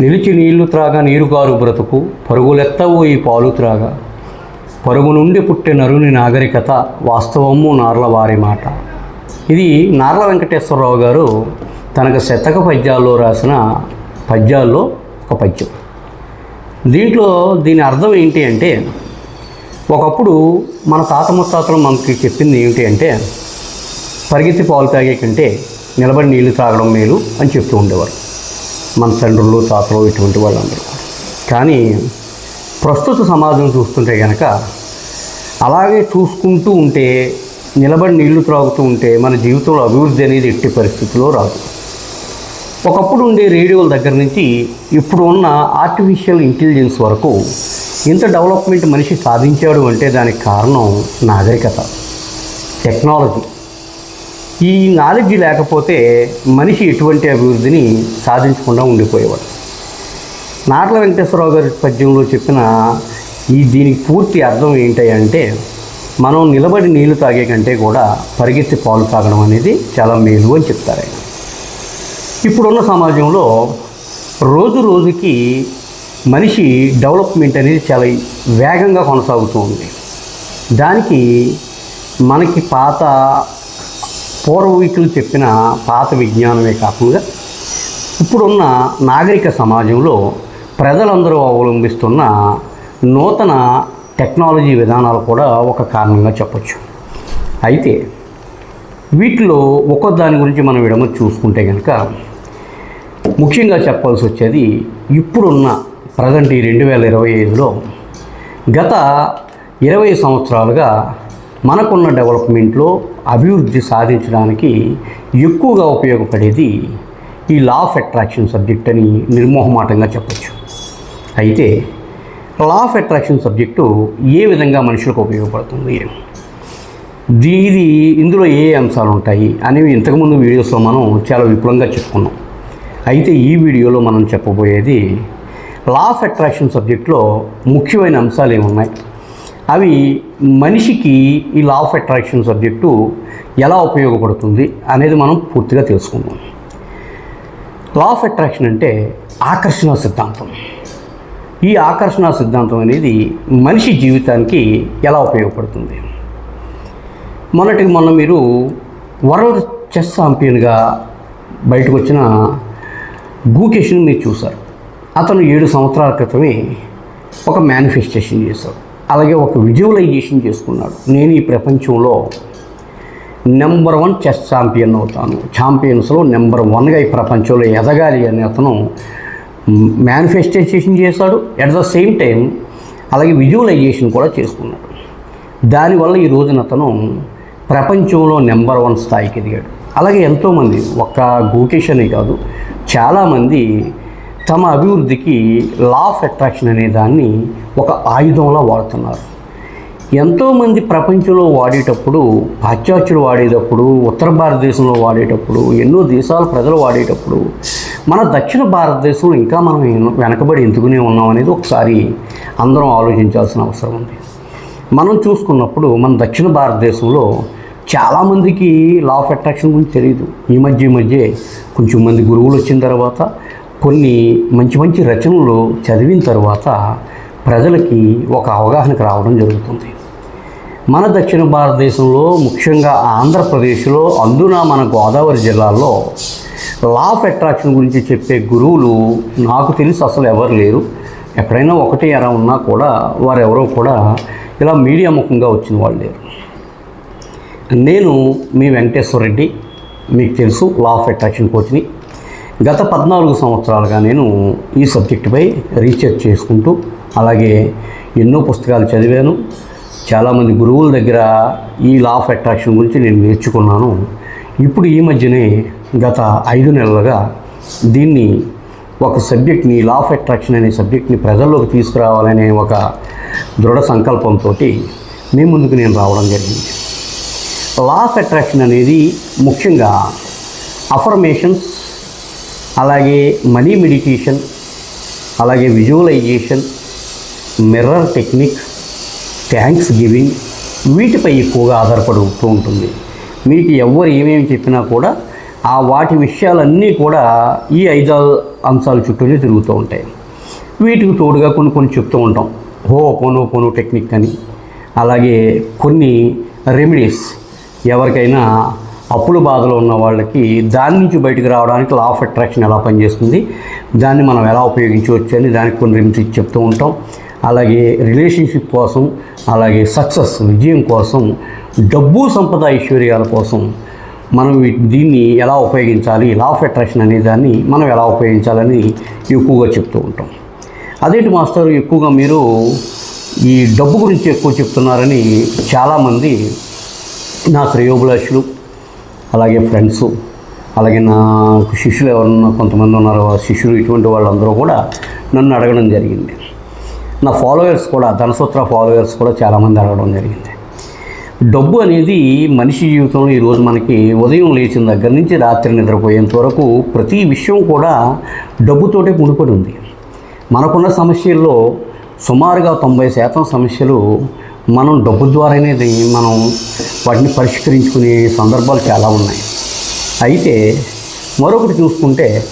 నిలిచి నీళ్ళు త్రాగ నీరుగారు బ్రతుకు పరుగులెత్తవు ఈ పాలు త్రాగ. పరుగు నుండి పుట్టే నరుని నాగరికత వాస్తవము నార్ల వారి మాట. ఇది నార్ల వెంకటేశ్వరరావు గారు తనకు శతక పద్యాల్లో రాసిన పద్యాల్లో ఒక పద్యం. దీంట్లో దీని అర్థం ఏంటి అంటే ఒకప్పుడు మన తాత ముత్తాతలు మనకి చెప్పింది ఏమిటి అంటే పరిగెత్తి పాలు తాగే కంటే నిలబడి నీళ్ళు తాగడం మేలు అని చెప్తూ ఉండేవారు. మన తండ్రులు తాతలు ఇటువంటి వాళ్ళందరూ. కానీ ప్రస్తుత సమాజం చూస్తుంటే కనుక అలాగే చూసుకుంటూ ఉంటే నిలబడి నీళ్ళు త్రాగుతూ ఉంటే మన జీవితంలో అభివృద్ధి అనేది ఎట్టి పరిస్థితిలో రాదు. ఒకప్పుడు ఉండే రేడియోల దగ్గర నుంచి ఇప్పుడు ఉన్న ఆర్టిఫిషియల్ ఇంటెలిజెన్స్ వరకు ఇంత డెవలప్మెంట్ మనిషి సాధించాడు అంటే దానికి కారణం నాగరికత టెక్నాలజీ ఈ నాలెడ్జ్ లేకపోతే మనిషి ఎటువంటి అభివృద్ధిని సాధించకుండా ఉండిపోయేవాడు. నాట్ల వెంకటేశ్వరరావు గారి పద్యంలో చెప్పిన ఈ దీనికి పూర్తి అర్థం ఏంటంటే మనం నిలబడి నీళ్ళు తాగే కంటే కూడా పరిగెత్తి పాలు తాగడం అనేది చాలా మేలు అని చెప్తారు ఆయన. ఇప్పుడున్న సమాజంలో రోజు రోజుకి మనిషి డెవలప్మెంట్ అనేది చాలా వేగంగా కొనసాగుతూ ఉంది. దానికి మనకి పాత పూర్వీకులు చెప్పిన పాత విజ్ఞానమే కాకుండా ఇప్పుడున్న నాగరిక సమాజంలో ప్రజలందరూ అవలంబిస్తున్న నూతన టెక్నాలజీ విధానాలు కూడా ఒక కారణంగా చెప్పచ్చు. అయితే వీటిలో ఒక్కో దాని గురించి మనం విడమ చూసుకుంటే కనుక ముఖ్యంగా చెప్పాల్సి వచ్చేది ఇప్పుడున్న ప్రజెంట్ ఈ రెండు వేల ఇరవై ఐదులో గత ఇరవై సంవత్సరాలుగా మనకున్న డెవలప్మెంట్లో అభివృద్ధి సాధించడానికి ఎక్కువగా ఉపయోగపడేది ఈ లా ఆఫ్ అట్రాక్షన్ సబ్జెక్ట్ అని నిర్మోహమాటంగా చెప్పచ్చు. అయితే లా ఆఫ్ అట్రాక్షన్ సబ్జెక్టు ఏ విధంగా మనుషులకు ఉపయోగపడుతుంది? ఇది ఇందులో ఏ అంశాలు ఉంటాయి అనేవి ఇంతకుముందు వీడియోస్లో మనం చాలా విపులంగా చెప్పుకున్నాం. అయితే ఈ వీడియోలో మనం చెప్పబోయేది లా ఆఫ్ అట్రాక్షన్ సబ్జెక్ట్లో ముఖ్యమైన అంశాలు ఏమున్నాయి? అవి మనిషికి ఈ లా ఆఫ్ అట్రాక్షన్ సబ్జెక్టు ఎలా ఉపయోగపడుతుంది అనేది మనం పూర్తిగా తెలుసుకుందాం. లా ఆఫ్ అట్రాక్షన్ అంటే ఆకర్షణ సిద్ధాంతం. ఈ ఆకర్షణ సిద్ధాంతం అనేది మనిషి జీవితానికి ఎలా ఉపయోగపడుతుంది? మొన్నటికి మొన్న మీరు వరల్డ్ చెస్ ఛాంపియన్గా బయటకు వచ్చిన గూకేష్ని మీరు చూశారు. అతను ఏడు సంవత్సరాల క్రితమే ఒక మేనిఫెస్టేషన్ చేశాడు. అలాగే ఒక విజువలైజేషన్ చేసుకున్నాడు. నేను ఈ ప్రపంచంలో నెంబర్ వన్ చెస్ ఛాంపియన్ అవుతాను. ఛాంపియన్స్లో నెంబర్ వన్గా ఈ ప్రపంచంలో ఎదగాలి అని అతను మేనిఫెస్టేషన్ చేశాడు. అట్ ద సేమ్ టైం అలాగే విజువలైజేషన్ కూడా చేసుకున్నాడు. దానివల్ల ఈ రోజున అతను ప్రపంచంలో నెంబర్ వన్ స్థాయికి ఎదిగాడు. అలాగే ఎంతోమంది ఒక్క గోకేష్ అనే కాదు చాలామంది తమ అభివృద్ధికి లా ఆఫ్ అట్రాక్షన్ అనే దాన్ని ఒక ఆయుధంలా వాడుతున్నారు. ఎంతోమంది ప్రపంచంలో వాడేటప్పుడు పాశ్చాత్యులు వాడేటప్పుడు ఉత్తర భారతదేశంలో వాడేటప్పుడు ఎన్నో దేశాల ప్రజలు వాడేటప్పుడు మన దక్షిణ భారతదేశంలో ఇంకా మనం వెనకబడి ఎందుకునే ఉన్నాం అనేది ఒకసారి అందరం ఆలోచించాల్సిన అవసరం ఉంది. మనం చూసుకున్నప్పుడు మన దక్షిణ భారతదేశంలో చాలామందికి లా ఆఫ్ అట్రాక్షన్ గురించి తెలియదు ఈ మధ్య ఈ మధ్య కొంచెం మంది గురువులు వచ్చిన తర్వాత కొన్ని మంచి మంచి రచనలు చదివిన తర్వాత ప్రజలకి ఒక అవగాహనకు రావడం జరుగుతుంది. మన దక్షిణ భారతదేశంలో ముఖ్యంగా ఆంధ్రప్రదేశ్లో అందున మన గోదావరి జిల్లాలో లా ఆఫ్ అట్రాక్షన్ గురించి చెప్పే గురువులు నాకు తెలిసి అసలు ఎవరు లేరు. ఎక్కడైనా ఒకటి ఎరా ఉన్నా కూడా వారెవరో కూడా ఇలా మీడియా ముఖంగా వచ్చిన వాళ్ళు లేరు. నేను మీ వెంకటేశ్వర రెడ్డి మీకు తెలుసు లా ఆఫ్ అట్రాక్షన్ కోచ్ని. గత పద్నాలుగు సంవత్సరాలుగా నేను ఈ సబ్జెక్టుపై రీసెర్చ్ చేసుకుంటూ అలాగే ఎన్నో పుస్తకాలు చదివాను. చాలామంది గురువుల దగ్గర ఈ లా ఆఫ్ అట్రాక్షన్ గురించి నేను నేర్చుకున్నాను. ఇప్పుడు ఈ మధ్యనే గత ఐదు నెలలుగా దీన్ని ఒక సబ్జెక్ట్ని లా ఆఫ్ అట్రాక్షన్ అనే సబ్జెక్ట్ని ప్రజల్లోకి తీసుకురావాలనే ఒక దృఢ సంకల్పంతో మీ ముందుకు నేను రావడం జరిగింది. లా ఆఫ్ అట్రాక్షన్ అనేది ముఖ్యంగా అఫర్మేషన్స్ అలాగే మనీ మెడిటేషన్ అలాగే visualisation mirror technique thanksgiving వీటిపై ఎక్కువగా ఆధారపడుతూ ఉంటుంది. మీకు ఎవరు ఏమేమి చెప్పినా కూడా ఆ వాటి విషయాలన్నీ కూడా ఈ ఐదు అంశాల చుట్టూనే తిరుగుతూ ఉంటాయి. వీటికి తోడుగా కొన్ని కొన్ని చెప్తూ ఉంటాం. హో పోనో పోనో టెక్నిక్ అని. అలాగే కొన్ని రెమెడీస్. ఎవరికైనా అప్పుల బాధలో ఉన్న వాళ్ళకి దాని నుంచి బయటకు రావడానికి లా ఆఫ్ అట్రాక్షన్ ఎలా పనిచేస్తుంది? దాన్ని మనం ఎలా ఉపయోగించవచ్చు అని దానికి కొన్ని రిమిట్స్ చెప్తూ ఉంటాం. అలాగే రిలేషన్షిప్ కోసం అలాగే సక్సెస్ విజయం కోసం డబ్బు సంపద ఐశ్వర్యాల కోసం మనం దీన్ని ఎలా ఉపయోగించాలి? లా ఆఫ్ అట్రాక్షన్ అనే దాన్ని మనం ఎలా ఉపయోగించాలని ఎక్కువగా చెప్తూ ఉంటాం. అదేంటి మాస్టర్ ఎక్కువగా మీరు ఈ డబ్బు గురించి ఎక్కువ చెప్తున్నారని చాలామంది నా శ్రేయోభిలాషులు అలాగే ఫ్రెండ్స్ అలాగే నా శిష్యులు ఎవరన్నా కొంతమంది ఉన్నారో శిష్యులు ఇటువంటి వాళ్ళందరూ కూడా నన్ను అడగడం జరిగింది. నా ఫాలోయర్స్ కూడా ధనసూత్ర ఫాలోయర్స్ కూడా చాలామంది అడగడం జరిగింది. డబ్బు అనేది మనిషి జీవితంలో ఈరోజు మనకి ఉదయం లేచిన దగ్గర నుంచి రాత్రి నిద్రపోయేంత వరకు ప్రతి విషయం కూడా డబ్బుతోటే ముడిపడి ఉంది. మనకున్న సమస్యల్లో సుమారుగా తొంభై శాతం సమస్యలు మనం డబ్బు ద్వారానే మనం వాటిని పరిష్కరించుకునే సందర్భాలు చాలా ఉన్నాయి. అయితే మరొకటి చూసుకుంటే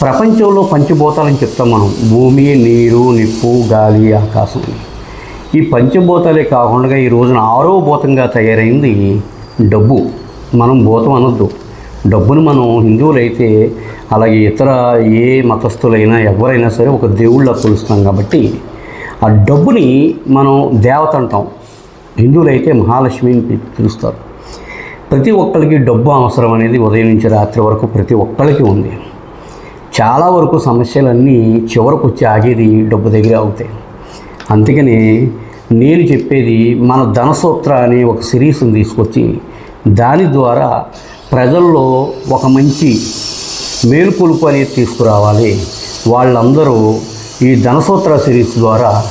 ప్రపంచంలో పంచభూతాలని చెప్తాం మనం. భూమి నీరు నిప్పు గాలి ఆకాశం. ఈ పంచభూతాలే కాకుండా ఈ రోజున ఆరో భూతంగా తయారైంది డబ్బు. మనం భూతం అనొద్దు. డబ్బును మనం హిందువులైతే అలాగే ఇతర ఏ మతస్థులైనా ఎవరైనా సరే ఒక దేవుళ్ళ కొలుస్తాం కాబట్టి ఆ డబ్బుని మనం దేవత అంటాం. హిందువులైతే మహాలక్ష్మిని అని పిలుస్తారు. ప్రతి ఒక్కరికి డబ్బు అవసరం అనేది ఉదయం నుంచి రాత్రి వరకు ప్రతి ఒక్కరికి ఉంది. చాలా వరకు సమస్యలన్నీ చివరకు వచ్చి ఆగేది డబ్బు దగ్గర అవుతాయి. అందుకని నేను చెప్పేది మన ధనసూత్ర అనే ఒక సిరీస్ని తీసుకొచ్చి దాని ద్వారా ప్రజల్లో ఒక మంచి మేలుకొలుపు అనేది తీసుకురావాలి. వాళ్ళందరూ ఈ ధనసూత్ర సిరీస్ ద్వారా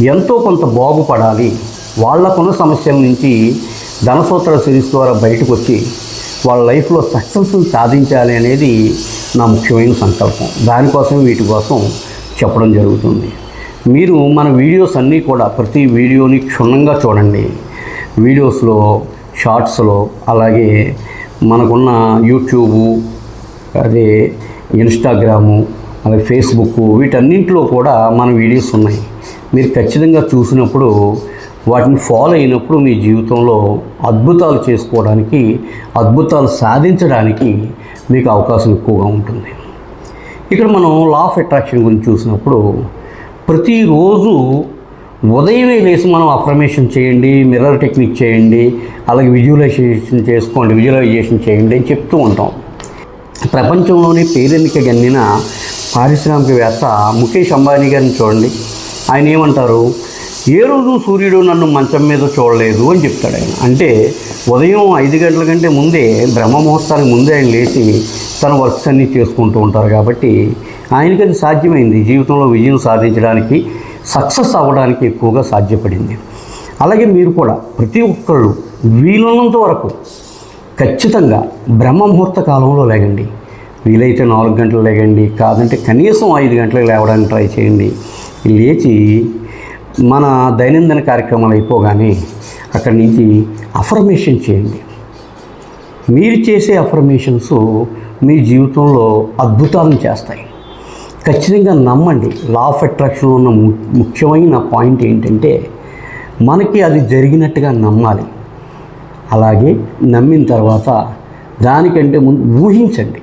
ఎంతో కొంత బాగుపడాలి. వాళ్ళకున్న సమస్యల నుంచి ధనసూత్ర సిరీస్ ద్వారా బయటకు వచ్చి వాళ్ళ లైఫ్లో సక్సెస్ సాధించాలి అనేది నా ముఖ్యమైన సంకల్పం. దానికోసం వీటి కోసం చెప్పడం జరుగుతుంది. మీరు మన వీడియోస్ అన్నీ కూడా ప్రతి వీడియోని క్షుణ్ణంగా చూడండి. వీడియోస్లో షార్ట్స్లో అలాగే మనకున్న యూట్యూబు అదే ఇన్స్టాగ్రాము అలాగే ఫేస్బుక్ వీటన్నింటిలో కూడా మన వీడియోస్ ఉన్నాయి. మీరు ఖచ్చితంగా చూసినప్పుడు వాటిని ఫాలో అయినప్పుడు మీ జీవితంలో అద్భుతాలు చేసుకోవడానికి అద్భుతాలు సాధించడానికి మీకు అవకాశం ఎక్కువగా ఉంటుంది. ఇక్కడ మనం లా ఆఫ్ అట్రాక్షన్ గురించి చూసినప్పుడు ప్రతిరోజు ఉదయమే లేచి మనం అఫర్మేషన్ చేయండి మిర్రర్ టెక్నిక్ చేయండి అలాగే విజువలైజేషన్ చేసుకోండి విజువలైజేషన్ చేయండి అని చెప్తూ ఉంటాం. ప్రపంచంలోని పేరెన్నిక గన్నిన పారిశ్రామికవేత్త ముఖేష్ అంబానీ గారిని చూడండి. ఆయన ఏమంటారు? ఏ రోజు సూర్యుడు నన్ను మంచం మీద చూడలేదు అని చెప్తాడు ఆయన. అంటే ఉదయం ఐదు గంటల కంటే ముందే బ్రహ్మ ముహూర్తానికి ముందే ఆయన లేచి తన వర్క్స్ అన్నీ చేసుకుంటూ ఉంటారు కాబట్టి ఆయనకి అది సాధ్యమైంది. జీవితంలో విజయం సాధించడానికి సక్సెస్ అవ్వడానికి ఎక్కువగా సాధ్యపడింది. అలాగే మీరు కూడా ప్రతి ఒక్కళ్ళు వీలున్నంత వరకు ఖచ్చితంగా బ్రహ్మ ముహూర్త కాలంలో లేగండి. వీలైతే నాలుగు గంటలు లేగండి కాదంటే కనీసం ఐదు గంటలకు లేవడానికి ట్రై చేయండి. లేచి మన దైనందిన కార్యక్రమాలు అయిపోగానే అక్కడి నుంచి అఫర్మేషన్ చేయండి. మీరు చేసే అఫర్మేషన్స్ మీ జీవితంలో అద్భుతాలను చేస్తాయి. ఖచ్చితంగా నమ్మండి. లా ఆఫ్ అట్రాక్షన్ ఉన్న ము- ముఖ్యమైన పాయింట్ ఏంటంటే మనకి అది జరిగినట్టుగా నమ్మాలి. అలాగే నమ్మిన తర్వాత దానికంటే ముందు ఊహించండి.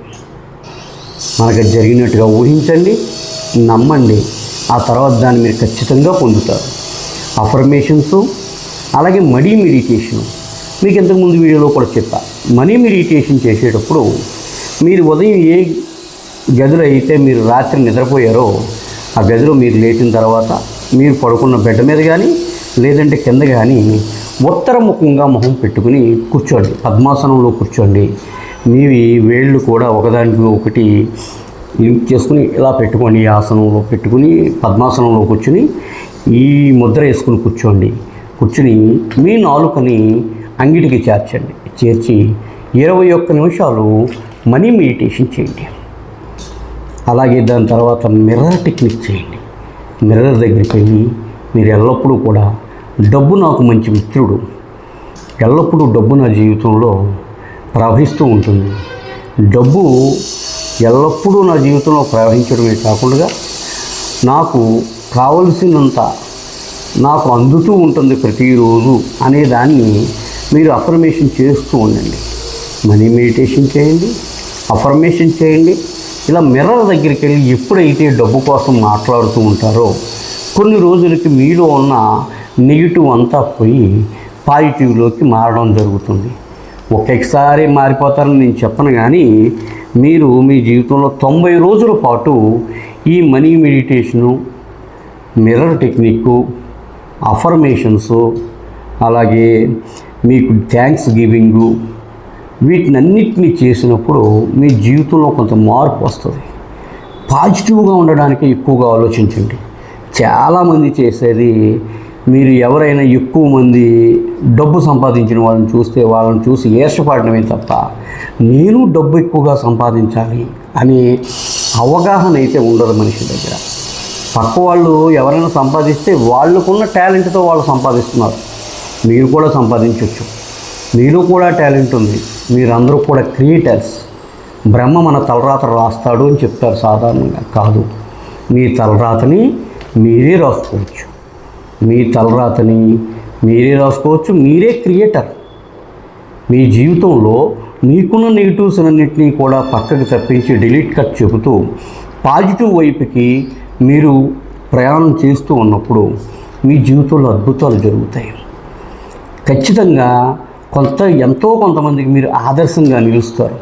మనకు జరిగినట్టుగా ఊహించండి నమ్మండి. ఆ తర్వాత దాన్ని మీరు ఖచ్చితంగా పొందుతారు. అఫర్మేషన్స్ అలాగే మనీ మెడిటేషన్ మీకు ఇంతకుముందు వీడియోలో కూడా చెప్పా మనీ మెడిటేషన్ చేసేటప్పుడు మీరు ఉదయం ఏ గదిలో అయితే మీరు రాత్రి నిద్రపోయారో ఆ గదిలో మీరు లేచిన తర్వాత మీరు పడుకున్న బెడ్ మీద కానీ లేదంటే కింద కానీ ఉత్తర ముఖంగా మొహం పెట్టుకుని కూర్చోండి. పద్మాసనంలో కూర్చోండి. నీవి వేళ్ళు కూడా ఒకదానికి ఒకటి లింక్ చేసుకుని ఇలా పెట్టుకోండి ఈ ఆసనంలో పెట్టుకుని పద్మాసనంలో కూర్చుని ఈ ముద్ర వేసుకుని కూర్చోండి. కూర్చుని మీ నాలుకని అంగిటికి చేర్చండి. చేర్చి ఇరవై ఒక్క నిమిషాలు మనీ మెడిటేషన్ చేయండి. అలాగే దాని తర్వాత మిర్రర్ టెక్నిక్ చేయండి. మిర్రర్ దగ్గరికి వెళ్ళి మీరు ఎల్లప్పుడూ కూడా డబ్బు నాకు మంచి మిత్రుడు. ఎల్లప్పుడూ డబ్బు నా జీవితంలో ప్రవహిస్తూ ఉంటుంది. డబ్బు ఎల్లప్పుడూ నా జీవితంలో ప్రవహించడమే కాకుండా నాకు కావలసినంత నాకు అందుతూ ఉంటుంది ప్రతిరోజు అనే దాన్ని మీరు అఫర్మేషన్ చేస్తూ ఉండండి. మనీ మెడిటేషన్ చేయండి అఫర్మేషన్ చేయండి. ఇలా మిర్రర్ దగ్గరికి వెళ్ళి ఎప్పుడైతే డబ్బు కోసం మాట్లాడుతూ ఉంటారో కొన్ని రోజులకి మీలో ఉన్న నెగిటివ్ అంతా పోయి పాజిటివ్లోకి మారడం జరుగుతుంది. ఒకసారి మారిపోతారని నేను చెప్పను కానీ మీరు మీ జీవితంలో తొంభై రోజుల పాటు ఈ money meditation mirror technique affirmations అలాగే మీకు థ్యాంక్స్ గివింగు వీటినన్నిటినీ చేసినప్పుడు మీ జీవితంలో కొంత మార్పు వస్తుంది. పాజిటివ్గా ఉండడానికి ఎక్కువగా ఆలోచించండి. చాలామంది చేసేది మీరు ఎవరైనా ఎక్కువ మంది డబ్బు సంపాదించిన వాళ్ళని చూస్తే వాళ్ళని చూసి ఏర్షపడమే తప్ప నేను డబ్బు ఎక్కువగా సంపాదించాలి అనే అవగాహన అయితే ఉండదు మనిషి దగ్గర. పక్క వాళ్ళు ఎవరైనా సంపాదిస్తే వాళ్ళకున్న టాలెంట్తో వాళ్ళు సంపాదిస్తున్నారు. మీరు కూడా సంపాదించవచ్చు మీలో కూడా టాలెంట్ ఉంది. మీరందరూ కూడా క్రియేటర్స్. బ్రహ్మ మన తలరాత రాస్తాడు అని చెప్తారు సాధారణంగా. కాదు. మీ తలరాతని మీరే రాసుకోవచ్చు. మీ తలరాతని మీరే రాసుకోవచ్చు మీరే క్రియేటర్. మీ జీవితంలో మీకున్న నెగిటివ్స్ అన్నింటినీ కూడా పక్కకి తప్పించి డిలీట్ కట్ చెబుతూ పాజిటివ్ వైపుకి మీరు ప్రయాణం చేస్తూ ఉన్నప్పుడు మీ జీవితంలో అద్భుతాలు జరుగుతాయి. ఖచ్చితంగా కొంత ఎంతో కొంతమందికి మీరు ఆదర్శంగా నిలుస్తారు.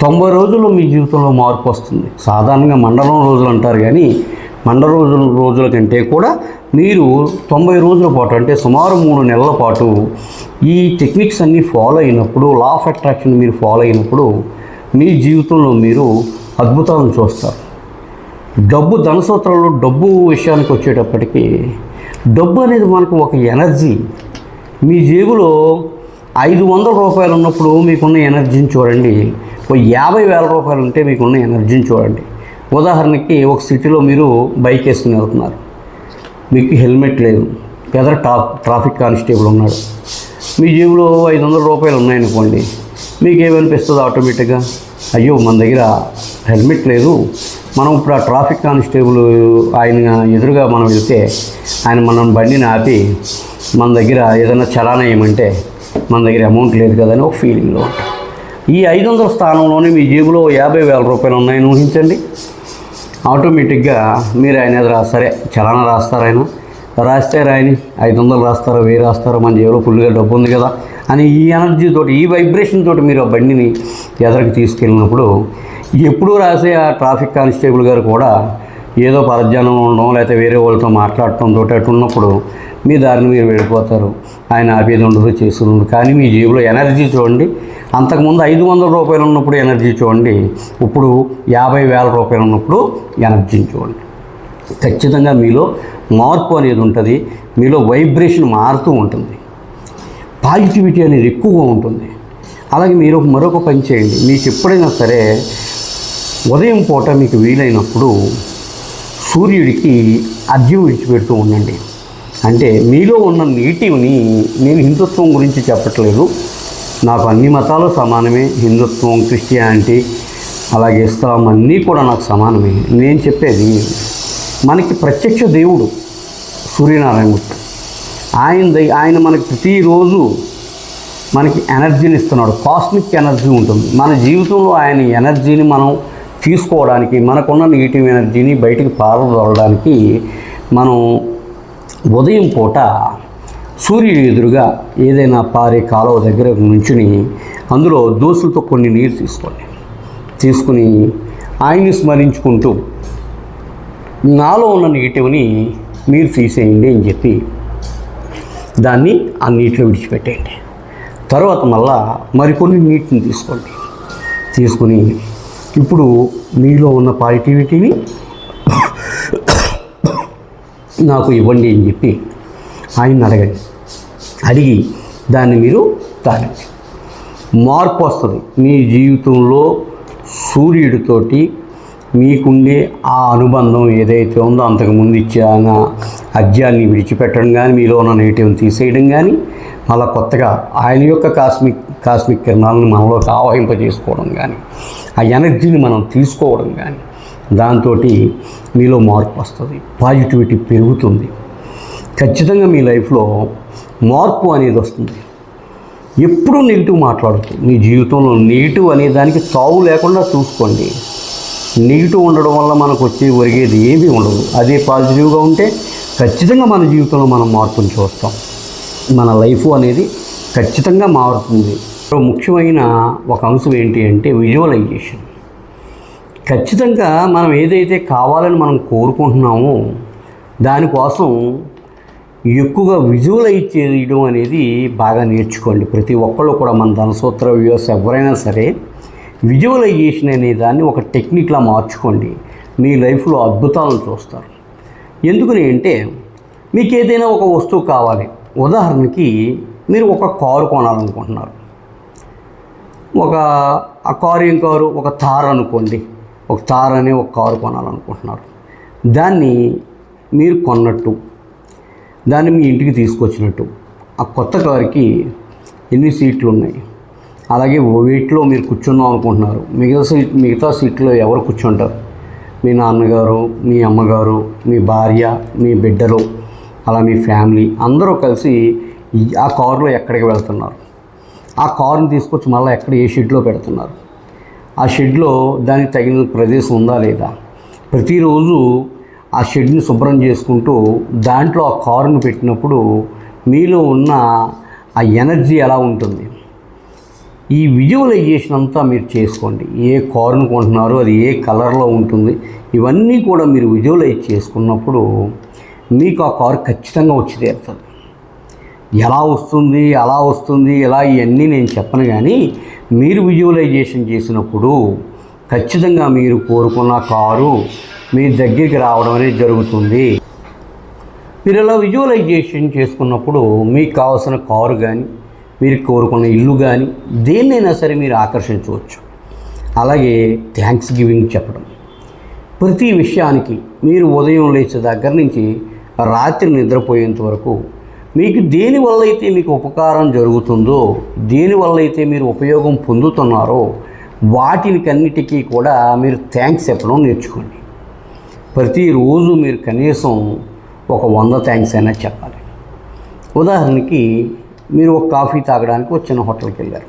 తొంభై రోజుల్లో మీ జీవితంలో మార్పు వస్తుంది. సాధారణంగా మండలం రోజులు అంటారు కానీ మండ రోజుల రోజుల కంటే కూడా మీరు తొంభై రోజుల పాటు అంటే సుమారు మూడు నెలల పాటు ఈ టెక్నిక్స్ అన్నీ ఫాలో అయినప్పుడు లా ఆఫ్ అట్రాక్షన్ మీరు ఫాలో అయినప్పుడు మీ జీవితంలో మీరు అద్భుతాలను చూస్తారు. డబ్బు ధనసూత్రంలో డబ్బు విషయానికి వచ్చేటప్పటికి డబ్బు అనేది మనకు ఒక ఎనర్జీ. మీ జేబులో ఐదు వందల రూపాయలు ఉన్నప్పుడు మీకున్న ఎనర్జీని చూడండి. ఓ యాభై వేల రూపాయలు ఉంటే మీకున్న ఎనర్జీని చూడండి. ఉదాహరణకి ఒక సిటీలో మీరు బైక్ వేసుకుని వెళ్తున్నారు. మీకు హెల్మెట్ లేదు. ఎదర టాప్ ట్రాఫిక్ కానిస్టేబుల్ ఉన్నాడు. మీ జేబులో ఐదు వందల రూపాయలు ఉన్నాయనుకోండి మీకు ఏమనిపిస్తుంది ఆటోమేటిక్గా? అయ్యో మన దగ్గర హెల్మెట్ లేదు. మనం ఇప్పుడు ఆ ట్రాఫిక్ కానిస్టేబుల్ ఆయన ఎదురుగా మనం వెళ్తే ఆయన మనం బండిని ఆపి మన దగ్గర ఏదైనా చలానా ఏమంటే మన దగ్గర అమౌంట్ లేదు కదని ఒక ఫీలింగ్లో ఉంటాం. ఈ ఐదు వందల స్థానంలోనే మీ జేబులో యాభై వేల రూపాయలు ఉన్నాయని ఊహించండి. ఆటోమేటిక్గా మీరు ఆయన ఏదో రాస్తారే చలానా రాస్తారు ఆయన. రాస్తే రాయని ఐదు వందలు రాస్తారో వెయ్యి రాస్తారో మన జేబులో ఫుల్గా డబ్బు ఉంది కదా అని ఈ ఎనర్జీ తోటి ఈ వైబ్రేషన్ తోటి మీరు ఆ బండిని ఎదరికి తీసుకెళ్ళినప్పుడు ఎప్పుడూ రాసే ఆ ట్రాఫిక్ కానిస్టేబుల్ గారు కూడా ఏదో పరధ్యానం ఉండడం లేకపోతే వేరే వాళ్ళతో మాట్లాడటం తోటి అటు ఉన్నప్పుడు మీ దారిని మీరు వెళ్ళిపోతారు. ఆయన ఆపేది ఉండదు చేస్తుంది కానీ మీ జేబులో ఎనర్జీ చూడండి. అంతకుముందు ఐదు వందల రూపాయలు ఉన్నప్పుడు ఎనర్జీ చూడండి. ఇప్పుడు యాభై వేల రూపాయలు ఉన్నప్పుడు ఎనర్జీని చూడండి. ఖచ్చితంగా మీలో మార్పు అనేది ఉంటుంది. మీలో వైబ్రేషన్ మారుతూ ఉంటుంది. పాజిటివిటీ అనేది ఎక్కువగా ఉంటుంది. అలాగే మీరు మరొక పని చేయండి. మీకు ఎప్పుడైనా సరే ఉదయం పూట మీకు వీలైనప్పుడు సూర్యుడికి అర్ఘ్యం విడిచిపెడుతూ ఉండండి. అంటే మీలో ఉన్న నీటిని నేను హిందుత్వం గురించి చెప్పట్లేదు. నాకు అన్ని మతాలు సమానమే. హిందుత్వం క్రిస్టియానిటీ అలాగే ఇస్లాం అన్నీ కూడా నాకు సమానమే. నేను చెప్పేది మనకి ప్రత్యక్ష దేవుడు సూర్యనారాయణమూర్తి ఆయన ఆయన మనకి ప్రతిరోజు మనకి ఎనర్జీని ఇస్తున్నాడు. కాస్మిక్ ఎనర్జీ ఉంటుంది. మన జీవితంలో ఆయన ఎనర్జీని మనం తీసుకోవడానికి మనకున్న నెగిటివ్ ఎనర్జీని బయటికి పారదోలడానికి మనం ఉదయం పూట సూర్యుడి ఎదురుగా ఏదైనా పారే కాలువ దగ్గర నుంచుని అందులో దోసులతో కొన్ని నీరు తీసుకోండి. తీసుకుని ఆయన్ని స్మరించుకుంటూ నాలో ఉన్న నెగిటివ్ని మీరు తీసేయండి అని చెప్పి దాన్ని ఆ నీటిలో విడిచిపెట్టేయండి. తర్వాత మళ్ళా మరికొన్ని నీటిని తీసుకోండి. తీసుకుని ఇప్పుడు మీలో ఉన్న పాజిటివిటీని నాకు ఇవ్వండి అని చెప్పి ఆయన అడగండి. అడిగి దాన్ని మీరు తాగండి మార్పు వస్తుంది. మీ జీవితంలో సూర్యుడితోటి మీకుండే ఆ అనుబంధం ఏదైతే ఉందో అంతకుముందు ఇచ్చిన అజ్యాన్ని విడిచిపెట్టడం కానీ మీలో ఉన్న నెగిటివ్ని తీసేయడం కానీ మళ్ళా కొత్తగా ఆయన యొక్క కాస్మిక్ కాస్మిక్ కిరణాలను మనలోకి ఆవహింపజేసుకోవడం కానీ ఆ ఎనర్జీని మనం తీసుకోవడం కానీ దాంతో మీలో మార్పు వస్తుంది. పాజిటివిటీ పెరుగుతుంది. ఖచ్చితంగా మీ లైఫ్లో మార్పు అనేది వస్తుంది. ఎప్పుడూ నెగిటివ్ మాట్లాడుతూ మీ జీవితంలో నెగిటివ్ అనే దానికి తావు లేకుండా చూసుకోండి. నెగిటివ్ ఉండడం వల్ల మనకు వచ్చే ఒరిగేది ఏమీ ఉండదు. అదే పాజిటివ్గా ఉంటే ఖచ్చితంగా మన జీవితంలో మనం మార్పుని చూస్తాం. మన లైఫ్ అనేది ఖచ్చితంగా మారుతుంది. ముఖ్యమైన ఒక అంశం ఏంటి అంటే విజువలైజేషన్. ఖచ్చితంగా మనం ఏదైతే కావాలని మనం కోరుకుంటున్నామో దానికోసం ఎక్కువగా విజువలైజ్ చేయడం అనేది బాగా నేర్చుకోండి. ప్రతి ఒక్కళ్ళు కూడా మన ధనసూత్ర వ్యూస్ ఎవరైనా సరే విజువలైజేషన్ అనే దాన్ని ఒక టెక్నిక్లా మార్చుకోండి. మీ లైఫ్లో అద్భుతాలను చూస్తారు. ఎందుకని అంటే మీకు ఏదైనా ఒక వస్తువు కావాలి. ఉదాహరణకి మీరు ఒక కారు కొనాలనుకుంటున్నారు. ఒక ఆ కారు ఏం కారు? ఒక తార్ అనుకోండి. ఒక తార్ అనే ఒక కారు కొనాలనుకుంటున్నారు. దాన్ని మీరు కొన్నట్టు దాన్ని మీ ఇంటికి తీసుకొచ్చినట్టు ఆ కొత్త కారుకి ఎన్ని సీట్లు ఉన్నాయి? అలాగే వీటిలో మీరు కూర్చున్నాం అనుకుంటున్నారు. మిగతా సీట్ మిగతా సీట్లో ఎవరు కూర్చుంటారు? మీ నాన్నగారు మీ అమ్మగారు మీ భార్య మీ బిడ్డలు అలా మీ ఫ్యామిలీ అందరూ కలిసి ఆ కారులో ఎక్కడికి వెళ్తున్నారు? ఆ కారుని తీసుకొచ్చి మళ్ళీ ఎక్కడ ఏ షీట్లో పెడుతున్నారు? ఆ షెడ్లో దానికి తగిన ప్రదేశం ఉందా లేదా? ప్రతిరోజు ఆ షెడ్ని శుభ్రం చేసుకుంటూ దాంట్లో ఆ కారును పెట్టినప్పుడు మీలో ఉన్న ఆ ఎనర్జీ ఎలా ఉంటుంది? ఈ విజువలైజేషన్ అంతా మీరు చేసుకోండి. ఏ కారును కొంటున్నారో అది ఏ కలర్లో ఉంటుంది? ఇవన్నీ కూడా మీరు విజువలైజ్ చేసుకున్నప్పుడు మీకు ఆ కారు ఖచ్చితంగా వచ్చి తీరుతుంది. ఎలా వస్తుంది అలా వస్తుంది ఇలా ఇవన్నీ నేను చెప్పను కానీ మీరు విజువలైజేషన్ చేసినప్పుడు ఖచ్చితంగా మీరు కోరుకున్న కారు మీ దగ్గరికి రావడం అనేది జరుగుతుంది. మీరు ఇలా విజువలైజేషన్ చేసుకున్నప్పుడు మీకు కావాల్సిన కారు కానీ మీరు కోరుకున్న ఇల్లు కానీ దేన్నైనా సరే మీరు ఆకర్షించవచ్చు. అలాగే థ్యాంక్స్ గివింగ్ చెప్పడం. ప్రతి విషయానికి మీరు ఉదయం లేచే దగ్గర నుంచి రాత్రి నిద్రపోయేంత వరకు మీకు దేనివల్ల అయితే మీకు ఉపకారం జరుగుతుందో దేనివల్ల అయితే మీరు ఉపయోగం పొందుతున్నారో వాటికన్నిటికీ కూడా మీరు థ్యాంక్స్ చెప్పడం నేర్చుకోండి. ప్రతిరోజు మీరు కనీసం ఒక వంద థ్యాంక్స్ అయినా చెప్పాలి. ఉదాహరణకి మీరు ఒక కాఫీ తాగడానికి ఒక చిన్న హోటల్కి వెళ్ళారు.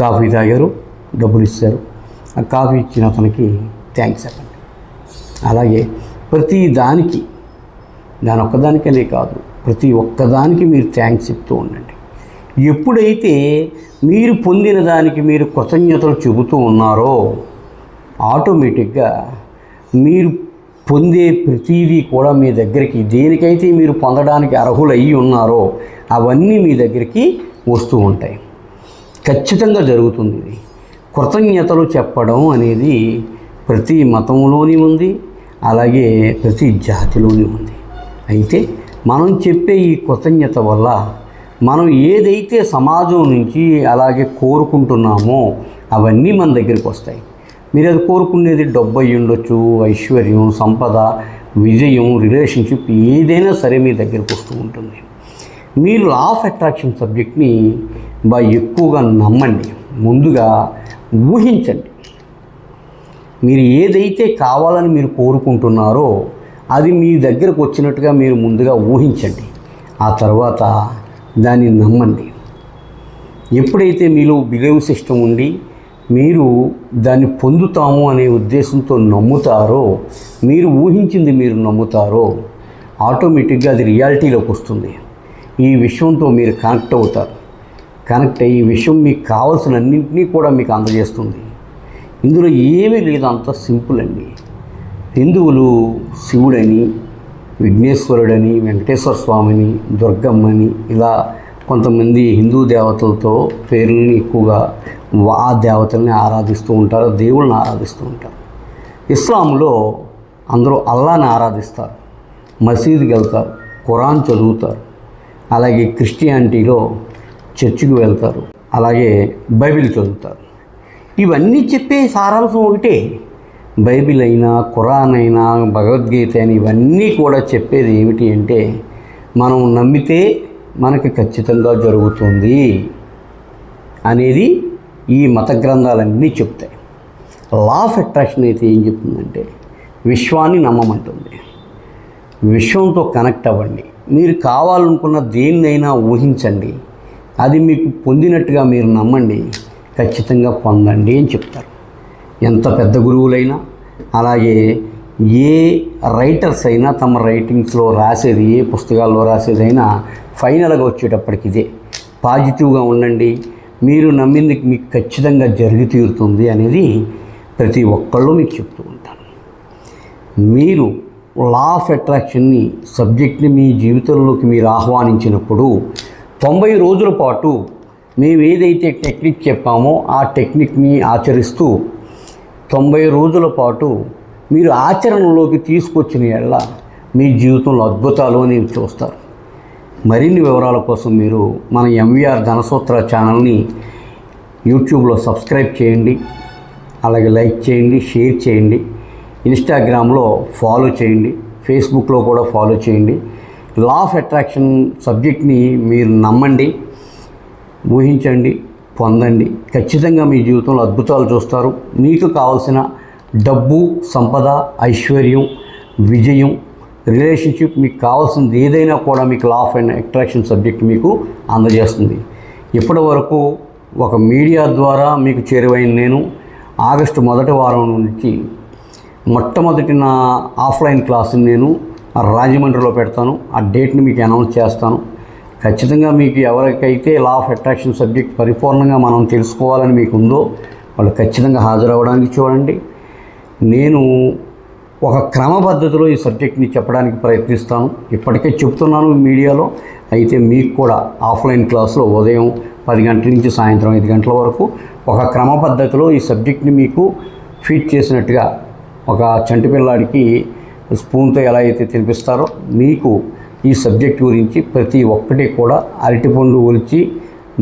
కాఫీ తాగారు డబ్బులు ఇస్తారు ఆ కాఫీ ఇచ్చిన అతనికి థ్యాంక్స్ చెప్పండి. అలాగే ప్రతి దానికి దాని ఒక్కదానికనే కాదు ప్రతి ఒక్కదానికి మీరు థ్యాంక్స్ చెప్తూ ఉండండి. ఎప్పుడైతే మీరు పొందిన దానికి మీరు కృతజ్ఞతలు చెబుతూ ఉన్నారో ఆటోమేటిక్గా మీరు పొందే ప్రతిదీ కూడా మీ దగ్గరికి దేనికైతే మీరు పొందడానికి అర్హులయ్యి ఉన్నారో అవన్నీ మీ దగ్గరికి వస్తూ ఉంటాయి. ఖచ్చితంగా జరుగుతుంది ఇది. కృతజ్ఞతలు చెప్పడం అనేది ప్రతి మతంలోని ఉంది అలాగే ప్రతి జాతిలోని ఉంది. అయితే మనం చెప్పే ఈ కృతజ్ఞత వల్ల మనం ఏదైతే సమాజం నుంచి అలాగే కోరుకుంటున్నామో అవన్నీ మన దగ్గరికి వస్తాయి. మీరు అది కోరుకునేది డబ్బు అయి ఉండొచ్చు ఐశ్వర్యం సంపద విజయం రిలేషన్షిప్ ఏదైనా సరే మీ దగ్గరికి వస్తూ ఉంటుంది. మీరు లా ఆఫ్ అట్రాక్షన్ సబ్జెక్ట్ని బాగా ఎక్కువగా నమ్మండి. ముందుగా ఊహించండి. మీరు ఏదైతే కావాలని మీరు కోరుకుంటున్నారో అది మీ దగ్గరకు వచ్చినట్టుగా మీరు ముందుగా ఊహించండి. ఆ తర్వాత దాన్ని నమ్మండి. ఎప్పుడైతే మీలో బిలీవ్ సిస్టమ్ ఉండి మీరు దాన్ని పొందుతాము అనే ఉద్దేశంతో నమ్ముతారో మీరు ఊహించింది మీరు నమ్ముతారో ఆటోమేటిక్గా అది రియాలిటీలోకి వస్తుంది. ఈ విషయంతో మీరు కనెక్ట్ అవుతారు. కనెక్ట్ అయ్యి ఈ విషయం మీకు కావాల్సిన అన్నింటినీ కూడా మీకు అందజేస్తుంది. ఇందులో ఏమీ లేదు అంత సింపుల్ అండి. హిందువులు శివుడని విఘ్నేశ్వరుడని వెంకటేశ్వర స్వామిని దుర్గమ్మని ఇలా కొంతమంది హిందూ దేవతలతో పేర్లని ఎక్కువగా ఆ దేవతల్ని ఆరాధిస్తూ ఉంటారు దేవుళ్ళని ఆరాధిస్తూ ఉంటారు. ఇస్లాంలో అందరూ అల్లాని ఆరాధిస్తారు మసీదుకి వెళ్తారు ఖురాన్ చదువుతారు అలాగే క్రిస్టియానిటీలో చర్చికి వెళ్తారు అలాగే బైబిల్ చదువుతారు. ఇవన్నీ చెప్పే సారాంశం ఒకటే బైబిల్ అయినా ఖురాన్ అయినా భగవద్గీత అయినా ఇవన్నీ కూడా చెప్పేది ఏమిటి అంటే మనం నమ్మితే మనకి ఖచ్చితంగా జరుగుతుంది అనేది ఈ మత గ్రంథాలన్నీ చెప్తాయి. లా ఆఫ్ అట్రాక్షన్ అయితే ఏం చెప్తుందంటే విశ్వాన్ని నమ్మమంటుంది. విశ్వంతో కనెక్ట్ అవ్వండి. మీరు కావాలనుకున్న దేన్నైనా ఊహించండి. అది మీకు పొందినట్టుగా మీరు నమ్మండి ఖచ్చితంగా పొందండి అని చెప్తారు. ఎంత పెద్ద గురువులైనా అలాగే ఏ రైటర్స్ అయినా తమ రైటింగ్స్లో రాసేది ఏ పుస్తకాల్లో రాసేదైనా ఫైనల్గా వచ్చేటప్పటికి ఇదే. పాజిటివ్గా ఉండండి. మీరు నమ్మింది మీకు ఖచ్చితంగా జరిగి తీరుతుంది అనేది ప్రతి ఒక్కళ్ళు మీకు చెప్తూ ఉంటాను మీరు లా ఆఫ్ అట్రాక్షన్ని సబ్జెక్ట్ని మీ జీవితంలోకి మీరు ఆహ్వానించినప్పుడు తొంభై రోజుల పాటు మేము ఏదైతే టెక్నిక్ చెప్పామో ఆ టెక్నిక్ని ఆచరిస్తూ తొంభై రోజుల పాటు మీరు ఆచరణలోకి తీసుకొచ్చిన ఎళ్ళ మీ జీవితంలో అద్భుతాలు అని చూస్తారు. మరిన్ని వివరాల కోసం మీరు మన ఎంవీఆర్ ధనసూత్ర ఛానల్ని యూట్యూబ్లో సబ్స్క్రైబ్ చేయండి. అలాగే లైక్ చేయండి షేర్ చేయండి. ఇన్స్టాగ్రామ్లో ఫాలో చేయండి. ఫేస్బుక్లో కూడా ఫాలో చేయండి. లా ఆఫ్ అట్రాక్షన్ సబ్జెక్ట్ని మీరు నమ్మండి ఊహించండి. పొందండి. ఖచ్చితంగా మీ జీవితంలో అద్భుతాలు చూస్తారు. మీకు కావలసిన డబ్బు సంపద ఐశ్వర్యం విజయం రిలేషన్షిప్ మీకు కావాల్సింది ఏదైనా కూడా మీకు law of and attraction subject మీకు అందజేస్తుంది. ఇప్పటి వరకు ఒక మీడియా ద్వారా మీకు చేరువైన నేను ఆగస్టు మొదటి వారం నుంచి మొట్టమొదటి నా ఆఫ్లైన్ క్లాస్ని నేను రాజమండ్రిలో పెడతాను. ఆ డేట్ని మీకు అనౌన్స్ చేస్తాను. ఖచ్చితంగా మీకు ఎవరికైతే లా ఆఫ్ అట్రాక్షన్ సబ్జెక్ట్ పరిపూర్ణంగా మనం తెలుసుకోవాలని మీకు ఉందో వాళ్ళు ఖచ్చితంగా హాజరవ్వడానికి చూడండి. నేను ఒక క్రమ పద్ధతిలో ఈ సబ్జెక్ట్ని చెప్పడానికి ప్రయత్నిస్తాను. ఇప్పటికే చెప్తున్నాను మీడియాలో. అయితే మీకు కూడా ఆఫ్లైన్ క్లాసులో ఉదయం పది గంటల నుంచి సాయంత్రం ఐదు గంటల వరకు ఒక క్రమ పద్ధతిలో ఈ సబ్జెక్ట్ని మీకు ఫీడ్ చేసినట్టుగా ఒక చంటి పిల్లాడికి స్పూన్తో ఎలా అయితే తినిపిస్తారో మీకు ఈ సబ్జెక్ట్ గురించి ప్రతి ఒక్కటి కూడా అరటిపండు ఒలిచి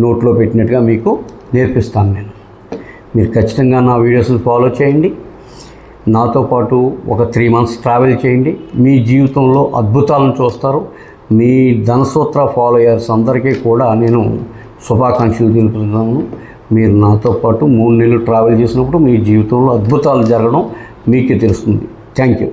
నోట్లో పెట్టినట్టుగా మీకు నేర్పిస్తాను నేను. మీరు ఖచ్చితంగా నా వీడియోస్ని ఫాలో చేయండి. నాతో పాటు ఒక త్రీ మంత్స్ ట్రావెల్ చేయండి. మీ జీవితంలో అద్భుతాలను చూస్తారు. మీ ధనసూత్ర ఫాలోయర్స్ అందరికీ కూడా నేను శుభాకాంక్షలు తెలుపుతున్నాను. మీరు నాతో పాటు మూడు నెలలు ట్రావెల్ చేసినప్పుడు మీ జీవితంలో అద్భుతాలు జరగడం మీకే తెలుస్తుంది. Thank you